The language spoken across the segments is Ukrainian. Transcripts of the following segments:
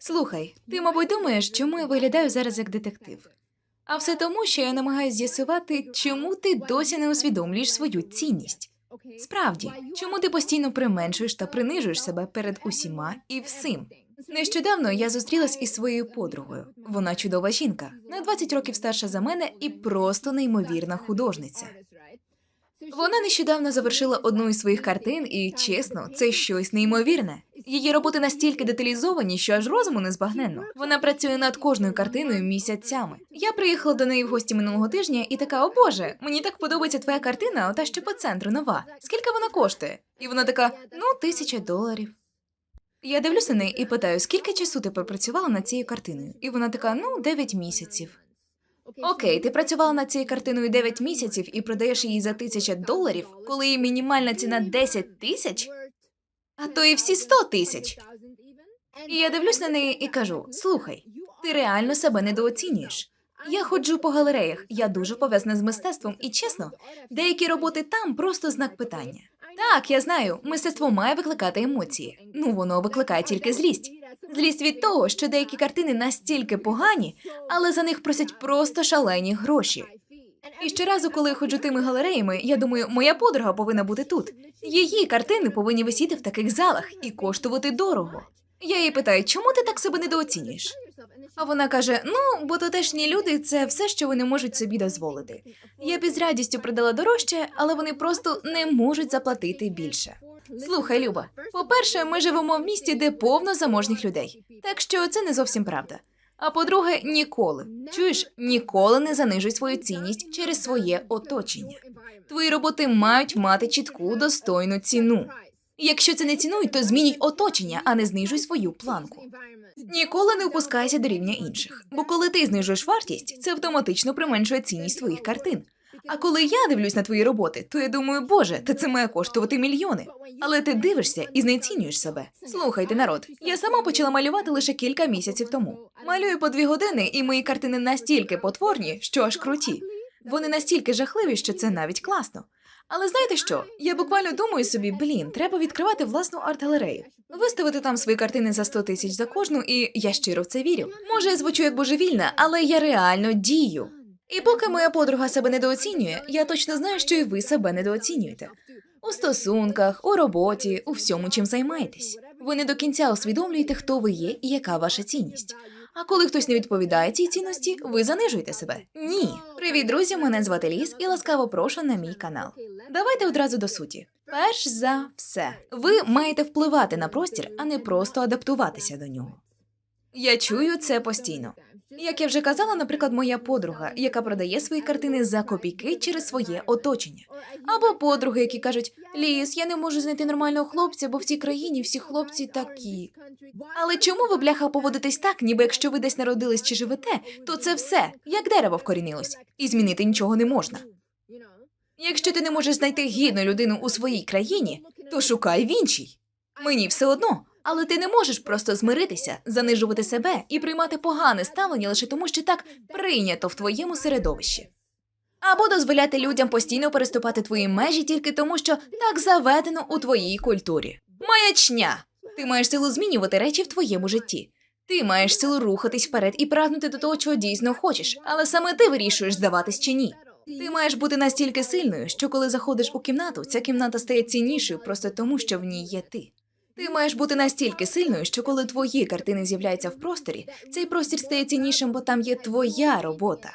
Слухай, ти, мабуть, думаєш, чому я виглядаю зараз як детектив. А все тому, що я намагаюся з'ясувати, чому ти досі не усвідомлюєш свою цінність. Справді, чому ти постійно применшуєш та принижуєш себе перед усіма і всім? Нещодавно я зустрілась із своєю подругою. Вона чудова жінка, на 20 років старша за мене і просто неймовірна художниця. Вона нещодавно завершила одну із своїх картин, і чесно, це щось неймовірне. Її роботи настільки деталізовані, що аж розуму не збагненно. Вона працює над кожною картиною місяцями. Я приїхала до неї в гості минулого тижня і така: о Боже, мені так подобається твоя картина, ота що по центру нова. Скільки вона коштує? І вона така: ну, тисяча доларів. Я дивлюся на неї і питаю, скільки часу ти пропрацювала над цією картиною? І вона така: ну, 9 місяців. Окей, ти працювала над цією картиною 9 місяців і продаєш її за тисяча доларів, коли її мінімальна ціна 10 тисяч, а то і всі 100 тисяч. І я дивлюсь на неї і кажу: слухай, ти реально себе недооцінюєш. Я ходжу по галереях, я дуже пов'язана з мистецтвом, і чесно, деякі роботи там просто знак питання. Так, я знаю, мистецтво має викликати емоції. Ну, воно викликає тільки злість. Злість від того, що деякі картини настільки погані, але за них просять просто шалені гроші. І щоразу, коли я ходжу тими галереями, я думаю, моя подруга повинна бути тут. Її картини повинні висіти в таких залах і коштувати дорого. Я її питаю, чому ти так себе недооцінюєш? А вона каже: ну, бо тутешні люди це все, що вони можуть собі дозволити. Я б із радістю продала дорожче, але вони просто не можуть заплатити більше. Слухай, Люба, по-перше, ми живемо в місті, де повно заможних людей, так що це не зовсім правда. А по-друге, ніколи чуєш, ніколи не занижуй свою цінність через своє оточення. Твої роботи мають мати чітку достойну ціну. Якщо це не цінують, то змінюй оточення, а не знижуй свою планку. Ніколи не опускайся до рівня інших, бо коли ти знижуєш вартість, це автоматично применшує цінність твоїх картин. А коли я дивлюсь на твої роботи, то я думаю, боже, та це має коштувати мільйони. Але ти дивишся і знецінюєш себе. Слухайте, народ, я сама почала малювати лише кілька місяців тому. Малюю по дві години, і мої картини настільки потворні, що аж круті. Вони настільки жахливі, що це навіть класно. Але знаєте що? Я буквально думаю собі, блін, треба відкривати власну арт-галерею. Виставити там свої картини за 100 тисяч за кожну, і я щиро в це вірю. Може, я звучу як божевільна, але я реально дію. І поки моя подруга себе недооцінює, я точно знаю, що і ви себе недооцінюєте. У стосунках, у роботі, у всьому, чим займаєтесь. Ви не до кінця усвідомлюєте, хто ви є і яка ваша цінність. А коли хтось не відповідає цій цінності, ви занижуєте себе. Ні. Привіт, друзі! Мене звати Ліс і ласкаво прошу на мій канал. Давайте одразу до суті. Перш за все, ви маєте впливати на простір, а не просто адаптуватися до нього. Я чую це постійно. Як я вже казала, наприклад, моя подруга, яка продає свої картини за копійки через своє оточення, або подруги, які кажуть: Ліс, я не можу знайти нормального хлопця, бо в цій країні всі хлопці такі. Але чому ви, бляха, поводитесь так, ніби якщо ви десь народились чи живете, то це все, як дерево вкорінилось, і змінити нічого не можна. Якщо ти не можеш знайти гідну людину у своїй країні, то шукай в іншій. Мені все одно, але ти не можеш просто змиритися, занижувати себе і приймати погане ставлення лише тому, що так прийнято в твоєму середовищі. Або дозволяти людям постійно переступати твої межі тільки тому, що так заведено у твоїй культурі. Маячня! Ти маєш силу змінювати речі в твоєму житті. Ти маєш силу рухатись вперед і прагнути до того, чого дійсно хочеш, але саме ти вирішуєш, здаватись чи ні. Ти маєш бути настільки сильною, що коли заходиш у кімнату, ця кімната стає ціннішою просто тому, що в ній є ти. Ти маєш бути настільки сильною, що коли твої картини з'являються в просторі, цей простір стає ціннішим, бо там є твоя робота.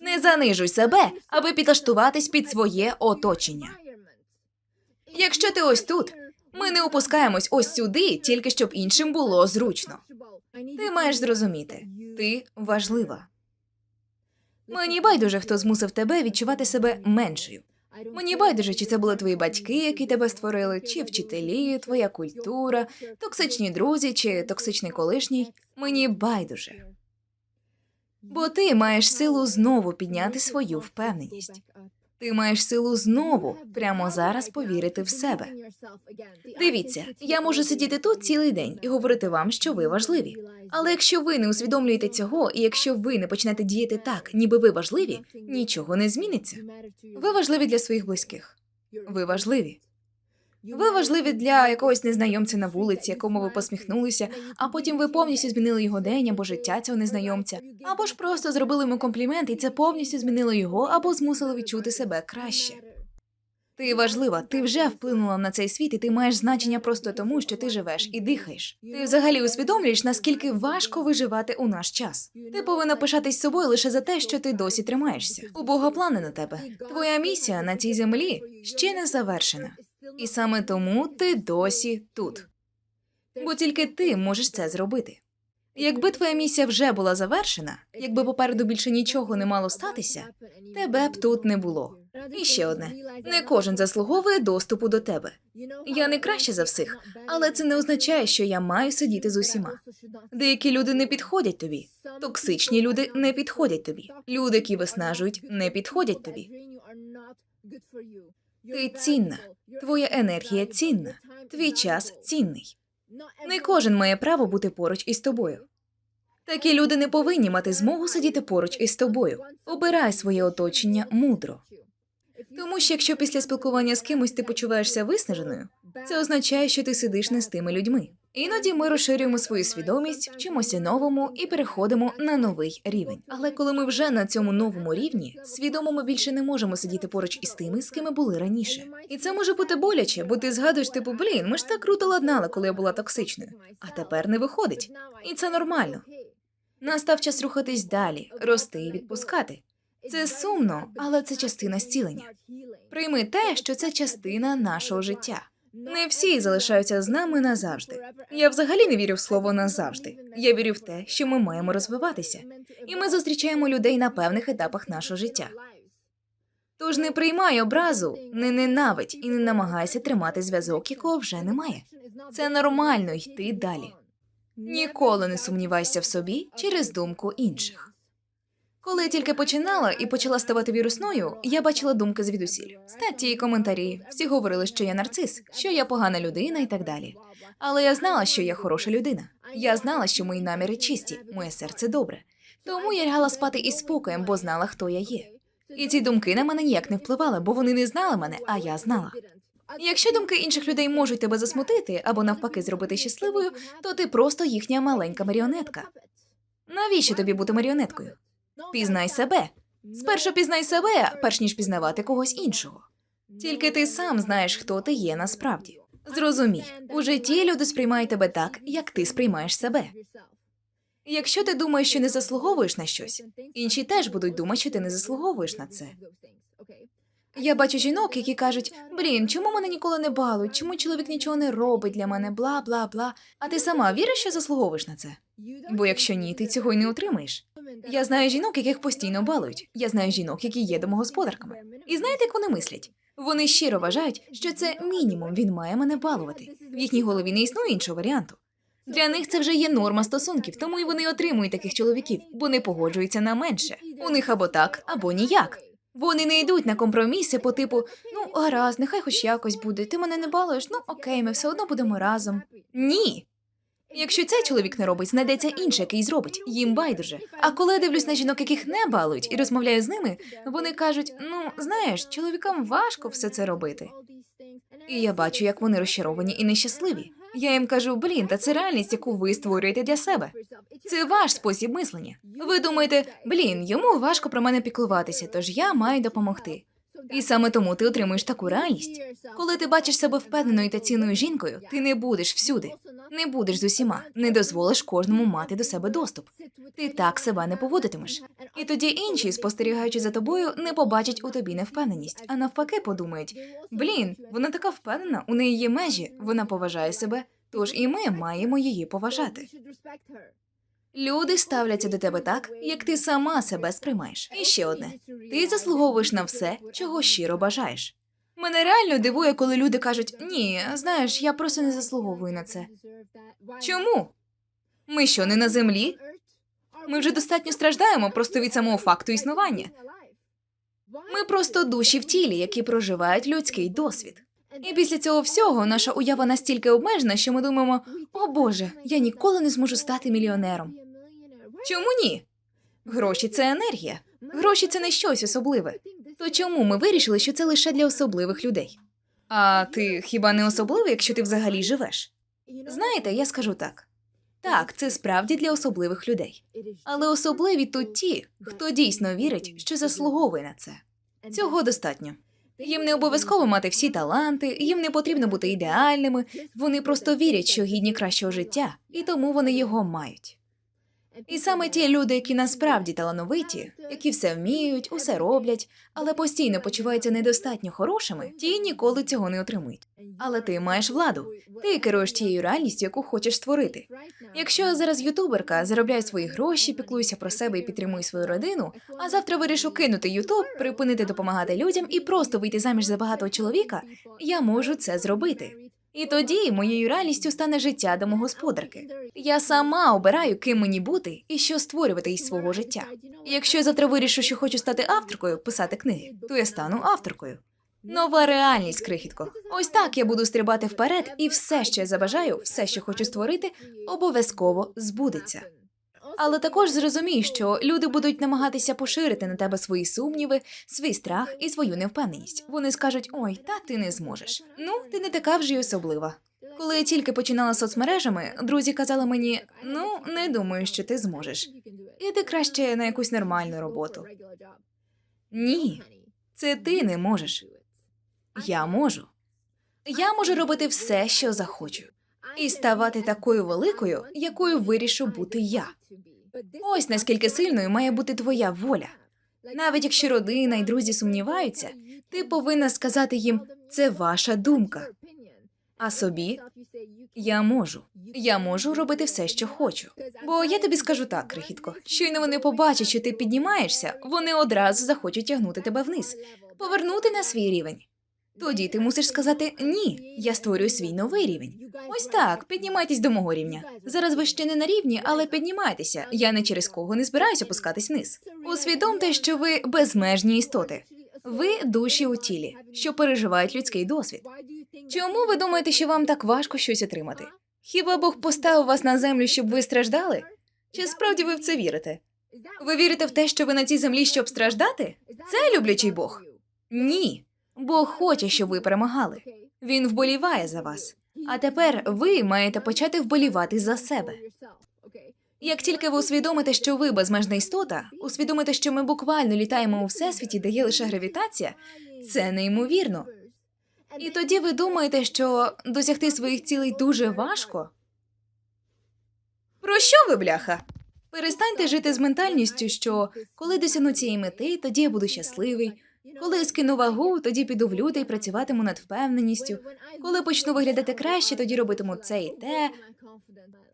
Не занижуй себе, аби підлаштуватись під своє оточення. Якщо ти ось тут, ми не опускаємось ось сюди, тільки щоб іншим було зручно. Ти маєш зрозуміти, ти важлива. Мені байдуже, хто змусив тебе відчувати себе меншою. Мені байдуже, чи це були твої батьки, які тебе створили, чи вчителі, твоя культура, токсичні друзі чи токсичний колишній. Мені байдуже. Бо ти маєш силу знову підняти свою впевненість. Ти маєш силу знову прямо зараз повірити в себе. Дивіться, я можу сидіти тут цілий день і говорити вам, що ви важливі. Але якщо ви не усвідомлюєте цього, і якщо ви не почнете діяти так, ніби ви важливі, нічого не зміниться. Ви важливі для своїх близьких. Ви важливі. Ви важливі для якогось незнайомця на вулиці, якому ви посміхнулися, а потім ви повністю змінили його день або життя цього незнайомця, або ж просто зробили йому комплімент, і це повністю змінило його або змусило відчути себе краще. Ти важлива, ти вже вплинула на цей світ, і ти маєш значення просто тому, що ти живеш і дихаєш. Ти взагалі усвідомлюєш, наскільки важко виживати у наш час. Ти повинна пишатись собою лише за те, що ти досі тримаєшся. У Бога плани на тебе. Твоя місія на цій землі ще не завершена. І саме тому ти досі тут. Бо тільки ти можеш це зробити. Якби твоя місія вже була завершена, якби попереду більше нічого не мало статися, тебе б тут не було. І ще одне: не кожен заслуговує доступу до тебе. Я не краще за всіх, але це не означає, що я маю сидіти з усіма. Деякі люди не підходять тобі. Токсичні люди не підходять тобі. Люди, які виснажують, не підходять тобі. Ти цінна. Твоя енергія цінна. Твій час цінний. Не кожен має право бути поруч із тобою. Такі люди не повинні мати змогу сидіти поруч із тобою. Обирай своє оточення мудро. Тому що якщо після спілкування з кимось ти почуваєшся виснаженою, це означає, що ти сидиш не з тими людьми. Іноді ми розширюємо свою свідомість, вчимося новому і переходимо на новий рівень. Але коли ми вже на цьому новому рівні, свідомо ми більше не можемо сидіти поруч із тими, з ким ми були раніше. І це може бути боляче, бо ти згадуєш, типу, блін, ми ж так круто ладнали, коли я була токсичною. А тепер не виходить. І це нормально. Настав час рухатись далі, рости і відпускати. Це сумно, але це частина зцілення. Прийми те, що це частина нашого життя. Не всі залишаються з нами назавжди. Я взагалі не вірю в слово назавжди. Я вірю в те, що ми маємо розвиватися, і ми зустрічаємо людей на певних етапах нашого життя. Тож не приймай образу, не ненавидь і не намагайся тримати зв'язок, якого вже немає. Це нормально йти далі. Ніколи не сумнівайся в собі через думку інших. Коли я тільки починала і почала ставати вірусною, я бачила думки звідусіль. Статті і коментарі. Всі говорили, що я нарцис, що я погана людина і так далі. Але я знала, що я хороша людина. Я знала, що мої наміри чисті, моє серце добре. Тому я лягала спати із спокоєм, бо знала, хто я є. І ці думки на мене ніяк не впливали, бо вони не знали мене, а я знала. Якщо думки інших людей можуть тебе засмутити або навпаки зробити щасливою, то ти просто їхня маленька маріонетка. Навіщо тобі бути маріонеткою? Пізнай себе. Спершу пізнай себе, перш ніж пізнавати когось іншого. Тільки ти сам знаєш, хто ти є насправді. Зрозумій, у житті люди сприймають тебе так, як ти сприймаєш себе. Якщо ти думаєш, що не заслуговуєш на щось, інші теж будуть думати, що ти не заслуговуєш на це. Я бачу жінок, які кажуть: блін, чому мене ніколи не балують, чому чоловік нічого не робить для мене, бла бла бла. А ти сама віриш, що заслуговуєш на це? Бо якщо ні, ти цього й не отримаєш. Я знаю жінок, яких постійно балують. Я знаю жінок, які є домогосподарками. І знаєте, як вони мислять? Вони щиро вважають, що це мінімум він має мене балувати. В їхній голові не існує іншого варіанту. Для них це вже є норма стосунків, тому й вони отримують таких чоловіків, бо не погоджуються на менше. У них або так, або ніяк. Вони не йдуть на компроміси по типу ну гаразд, нехай хоч якось буде. Ти мене не балуєш, ну окей, ми все одно будемо разом. Ні. Якщо цей чоловік не робить, знайдеться інший, який зробить. Їм байдуже. А коли я дивлюсь на жінок, яких не балують, і розмовляю з ними, вони кажуть: ну знаєш, чоловікам важко все це робити. І я бачу, як вони розчаровані і нещасливі. Я їм кажу, блін, та це реальність, яку ви створюєте для себе. Це ваш спосіб мислення. Ви думаєте, блін, йому важко про мене піклуватися, тож я маю допомогти. І саме тому ти отримуєш таку реальність. Коли ти бачиш себе впевненою та цінною жінкою, ти не будеш всюди, не будеш з усіма, не дозволиш кожному мати до себе доступ. Ти так себе не поводитимеш. І тоді інші, спостерігаючи за тобою, не побачать у тобі невпевненість, а навпаки подумають: блін, вона така впевнена, у неї є межі, вона поважає себе, тож і ми маємо її поважати. Люди ставляться до тебе так, як ти сама себе сприймаєш. І ще одне: ти заслуговуєш на все, чого щиро бажаєш. Мене реально дивує, коли люди кажуть: ні, знаєш, я просто не заслуговую на це. Чому? Ми що, не на землі? Ми вже достатньо страждаємо просто від самого факту існування. Ми просто душі в тілі, які проживають людський досвід. І після цього всього наша уява настільки обмежена, що ми думаємо: о Боже, я ніколи не зможу стати мільйонером. Чому ні? Гроші це енергія. Гроші це не щось особливе. То чому ми вирішили, що це лише для особливих людей? А ти хіба не особливий, якщо ти взагалі живеш? Знаєте, я скажу так. Так, це справді для особливих людей. Але особливі тут ті, хто дійсно вірить, що заслуговує на це. Цього достатньо. Їм не обов'язково мати всі таланти, їм не потрібно бути ідеальними. Вони просто вірять, що гідні кращого життя, і тому вони його мають. І саме ті люди, які насправді талановиті, які все вміють, усе роблять, але постійно почуваються недостатньо хорошими, ті ніколи цього не отримують. Але ти маєш владу, ти керуєш тією реальністю, яку хочеш створити. Якщо я зараз ютуберка, заробляю свої гроші, піклуюся про себе і підтримую свою родину, а завтра вирішу кинути Ютуб, припинити допомагати людям і просто вийти заміж за багатого чоловіка, я можу це зробити. І тоді моєю реальністю стане життя домогосподарки. Я сама обираю, ким мені бути і що створювати із свого життя. Якщо я завтра вирішу, що хочу стати авторкою, писати книги, то я стану авторкою. Нова реальність, крихітко. Ось так я буду стрибати вперед, і все, що я забажаю, все, що хочу створити, обов'язково збудеться. Але також зрозумій, що люди будуть намагатися поширити на тебе свої сумніви, свій страх і свою невпевненість. Вони скажуть: ой, та ти не зможеш. Ну, ти не така вже й особлива. Коли я тільки починала соцмережами, друзі казали мені: ну, не думаю, що ти зможеш. Іди краще на якусь нормальну роботу. Ні, це ти не можеш. Я можу. Я можу робити все, що захочу, і ставати такою великою, якою вирішу бути я. Ось наскільки сильною має бути твоя воля. Навіть якщо родина і друзі сумніваються, ти повинна сказати їм це ваша думка. А собі я можу. Я можу робити все, що хочу. Бо я тобі скажу так, крихітко. Щойно вони побачать, що ти піднімаєшся, вони одразу захочуть тягнути тебе вниз, повернути на свій рівень. Тоді ти мусиш сказати ні, я створюю свій новий рівень. Ось так, піднімайтесь до мого рівня. Зараз ви ще не на рівні, але піднімайтеся. Я не через кого не збираюся опускатись вниз. Усвідомте, що ви безмежні істоти. Ви душі у тілі, що переживають людський досвід. Чому ви думаєте, що вам так важко щось отримати? Хіба Бог поставив вас на землю, щоб ви страждали? Чи справді ви в це вірите? Ви вірите в те, що ви на цій землі, щоб страждати? Це люблячий Бог? Ні. Бог хоче, щоб ви перемагали. Він вболіває за вас. А тепер ви маєте почати вболівати за себе. Як тільки ви усвідомите, що ви безмежна істота, усвідомите, що ми буквально літаємо у всесвіті, де є лише гравітація, це неймовірно. І тоді ви думаєте, що досягти своїх цілей дуже важко? Про що ви, бляха? Перестаньте жити з ментальністю, що коли досягну цієї мети, тоді я буду щасливий. Коли скину вагу, тоді піду в люди і працюватиму над впевненістю. Коли почну виглядати краще, тоді робитиму це і те.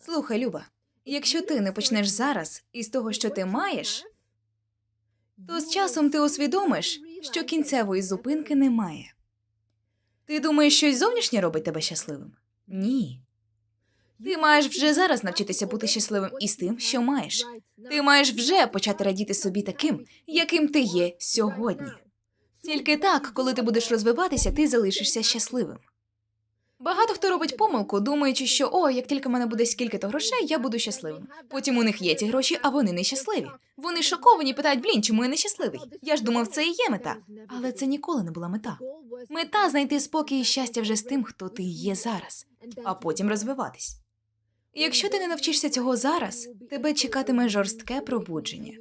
Слухай, Люба, якщо ти не почнеш зараз із того, що ти маєш, то з часом ти усвідомиш, що кінцевої зупинки немає. Ти думаєш, щось зовнішнє робить тебе щасливим? Ні. Ти маєш вже зараз навчитися бути щасливим із тим, що маєш. Ти маєш вже почати радіти собі таким, яким ти є сьогодні. Тільки так, коли ти будеш розвиватися, ти залишишся щасливим. Багато хто робить помилку, думаючи, що о, як тільки в мене буде скільки-то грошей, я буду щасливим. Потім у них є ці гроші, а вони нещасливі. Вони шоковані, питають, блін, чому я нещасливий? Я ж думав, це і є мета. Але це ніколи не була мета. Мета знайти спокій і щастя вже з тим, хто ти є зараз, а потім розвиватись. Якщо ти не навчишся цього зараз, тебе чекатиме жорстке пробудження.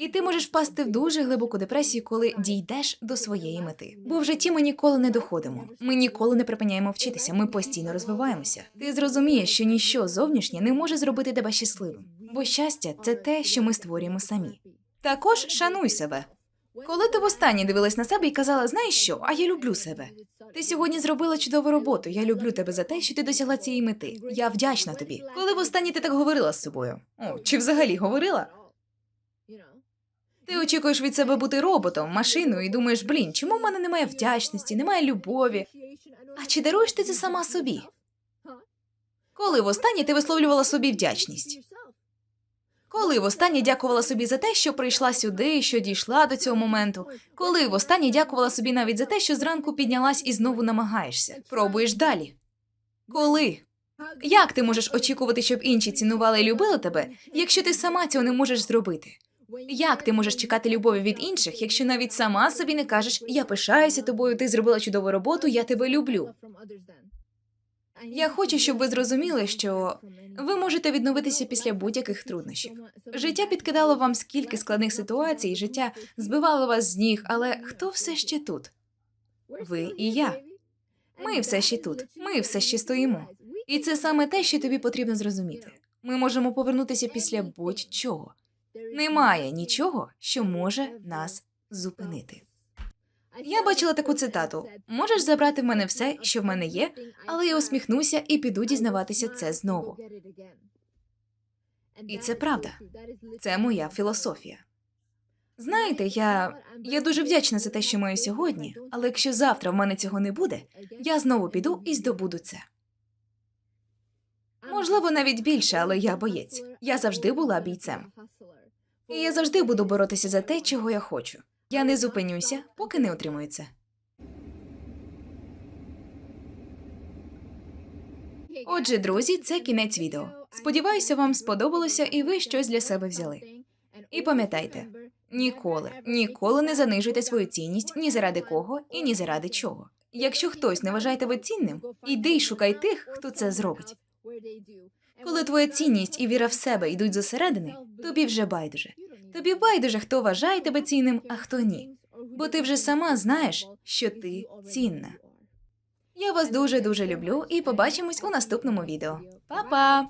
І ти можеш впасти в дуже глибоку депресію, коли дійдеш до своєї мети. Бо в житті ми ніколи не доходимо. Ми ніколи не припиняємо вчитися. Ми постійно розвиваємося. Ти зрозумієш, що ніщо зовнішнє не може зробити тебе щасливим, бо щастя це те, що ми створюємо самі. Також шануй себе. Коли ти востаннє дивилась на себе і казала, знаєш що, а я люблю себе. Ти сьогодні зробила чудову роботу. Я люблю тебе за те, що ти досягла цієї мети. Я вдячна тобі. Коли востаннє ти так говорила з собою? О, чи взагалі говорила? Ти очікуєш від себе бути роботом, машиною, і думаєш, блін, чому в мене немає вдячності, немає любові? А чи даруєш ти це сама собі? Коли востаннє ти висловлювала собі вдячність? Коли востаннє дякувала собі за те, що прийшла сюди, що дійшла до цього моменту? Коли востаннє дякувала собі навіть за те, що зранку піднялась і знову намагаєшся? Пробуєш далі. Коли? Як ти можеш очікувати, щоб інші цінували і любили тебе, якщо ти сама цього не можеш зробити? Як ти можеш чекати любові від інших, якщо навіть сама собі не кажеш Я пишаюся тобою, ти зробила чудову роботу, я тебе люблю. Я хочу, щоб ви зрозуміли, що ви можете відновитися після будь-яких труднощів. Життя підкидало вам скільки складних ситуацій, життя збивало вас з ніг, але хто все ще тут? Ви і я. Ми все ще тут, ми все ще стоїмо. І це саме те, що тобі потрібно зрозуміти. Ми можемо повернутися після будь-чого. Немає нічого, що може нас зупинити. Я бачила таку цитату: можеш забрати в мене все, що в мене є, але я усміхнуся і піду дізнаватися це знову. І це правда. Це моя філософія. Знаєте, я, я дуже вдячна за те, що маю сьогодні, але якщо завтра в мене цього не буде, я знову піду і здобуду це. Можливо, навіть більше, але я боєць. Я завжди була бійцем. І я завжди буду боротися за те, чого я хочу. Я не зупинюся, поки не отримую. Отже, друзі, це кінець відео. Сподіваюся, вам сподобалося і ви щось для себе взяли. І пам'ятайте, ніколи, ніколи не занижуйте свою цінність ні заради кого і ні заради чого. Якщо хтось не вважає тебе цінним, іди й шукай тих, хто це зробить. Коли твоя цінність і віра в себе йдуть зосередини, тобі вже байдуже. Тобі байдуже, хто вважає тебе цінним, а хто ні. Бо ти вже сама знаєш, що ти цінна. Я вас дуже дуже люблю і побачимось у наступному відео. Па-па!